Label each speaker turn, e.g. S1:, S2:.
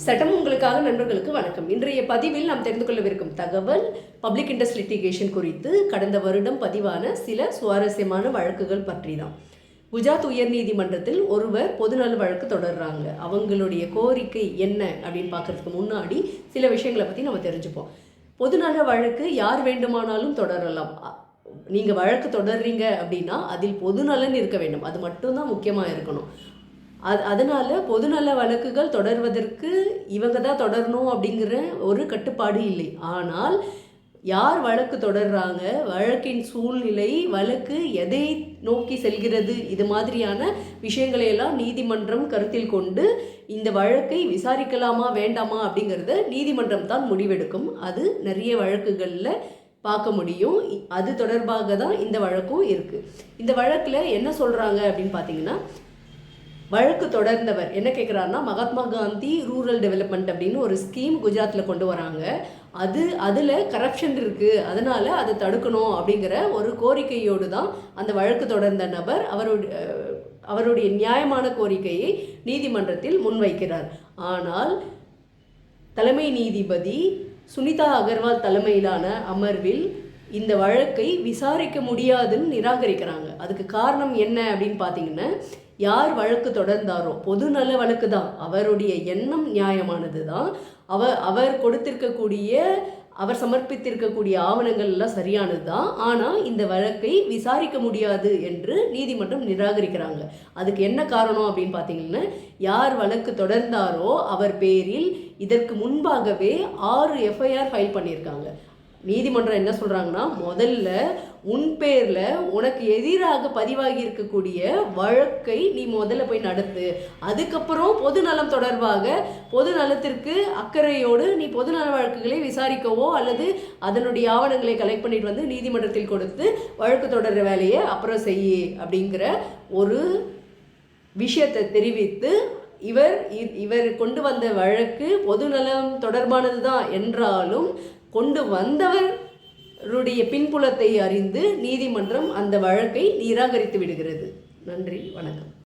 S1: சட்டம் உங்களுக்காக நண்பர்களுக்கு வணக்கம். இன்றைய பதிவில் நாம் தெரிந்து கொள்ளவிருக்கும் தகவல் பப்ளிக் இன்ட்ரெஸ்ட் லிட்டிகேஷன் குறித்து கடந்த வருடம் பதிவான சில சுவாரஸ்யமான வழக்குகள் பற்றி தான் குஜராத் உயர்நீதிமன்றத்தில் ஒருவர் பொதுநல வழக்கு தொடர்றாங்க. அவங்களுடைய கோரிக்கை என்ன அப்படின்னு பார்க்கறதுக்கு முன்னாடி சில விஷயங்களை பற்றி நம்ம தெரிஞ்சுப்போம். பொதுநல வழக்கு யார் வேண்டுமானாலும் தொடரலாம். நீங்கள் வழக்கு தொடர்றீங்க அப்படின்னா அதில் பொதுநலன் இருக்க வேண்டும். அது மட்டும்தான் முக்கியமாக இருக்கணும். அது அதனால பொதுநல வழக்குகள் தொடர்வதற்கு இவங்க தான் தொடரணும் அப்படிங்கிற ஒரு கட்டுப்பாடு இல்லை. ஆனால் யார் வழக்கு தொடர்றாங்க வழக்கின் சூழ்நிலை வழக்கு எதை நோக்கி செல்கிறது இது மாதிரியான விஷயங்களை எல்லாம் நீதிமன்றம் கருத்தில் கொண்டு இந்த வழக்கை விசாரிக்கலாமா வேண்டாமா அப்படிங்கிறத நீதிமன்றம் தான் முடிவெடுக்கும். அது நிறைய வழக்குகளில் பார்க்க முடியும். அது தொடர்பாக தான் இந்த வழக்கும் இருக்குது இந்த வழக்கில் என்ன சொல்கிறாங்க அப்படின்னு பார்த்தீங்கன்னா வழக்கு தொடர்ந்தவர். என்ன கேட்குறாருன்னா மகாத்மா காந்தி ரூரல் டெவலப்மெண்ட் அப்படின்னு ஒரு ஸ்கீம் குஜராத்தில் கொண்டு வராங்க. அது அதில் கரப்ஷன் இருக்குது அதனால் அதை தடுக்கணும் அப்படிங்கிற ஒரு கோரிக்கையோடு தான் அந்த வழக்கு தொடர்ந்த நபர் அவருடைய அவருடைய நியாயமான கோரிக்கையை நீதிமன்றத்தில் முன்வைக்கிறார். ஆனால் தலைமை நீதிபதி சுனிதா அகர்வால் தலைமையிலான அமர்வில் இந்த வழக்கை விசாரிக்க முடியாதுன்னு நிராகரிக்கிறாங்க. அதுக்கு காரணம் என்ன அப்படின்னு பார்த்தீங்கன்னா யார் வழக்கு தொடர்ந்தாரோ பொது நல வழக்கு தான். அவருடைய எண்ணம் நியாயமானது தான். அவர் அவர் கொடுத்திருக்கக்கூடிய அவர் சமர்ப்பித்திருக்கக்கூடிய ஆவணங்கள் எல்லாம் சரியானது தான். ஆனால் இந்த வழக்கை விசாரிக்க முடியாது என்று நீதிமன்றம் நிராகரிக்கிறாங்க. அதுக்கு என்ன காரணம் அப்படின்னு பார்த்தீங்கன்னா யார் வழக்கு தொடர்ந்தாரோ அவர் பேரில் இதற்கு முன்பாகவே ஆறு எஃப்ஐஆர் ஃபைல் பண்ணியிருக்காங்க. நீதிமன்றம் என்ன சொல்கிறாங்கன்னா முதல்ல உன் பேரில் உனக்கு எதிராக பதிவாகி இருக்கக்கூடிய வழக்கை நீ முதல்ல போய் நடத்து. அதுக்கப்புறம் பொது நலம் தொடர்பாக பொது நலத்திற்கு அக்கறையோடு நீ பொது நல வழக்குகளை விசாரிக்கவோ அல்லது அதனுடைய ஆவணங்களை கலெக்ட் பண்ணிட்டு வந்து நீதிமன்றத்தில் கொடுத்து வழக்கு தொடர்ற வேலையை அப்புறம் செய் அப்படிங்கிற ஒரு விஷயத்தை தெரிவித்து இவர் இ- இவர் கொண்டு வந்த வழக்கு பொதுநலம் தொடர்பானது தான் என்றாலும் கொண்டு வந்தவருடைய பின்புலத்தை அறிந்து நீதிமன்றம் அந்த வழக்கை நிராகரித்து விடுகிறது. நன்றி வணக்கம்.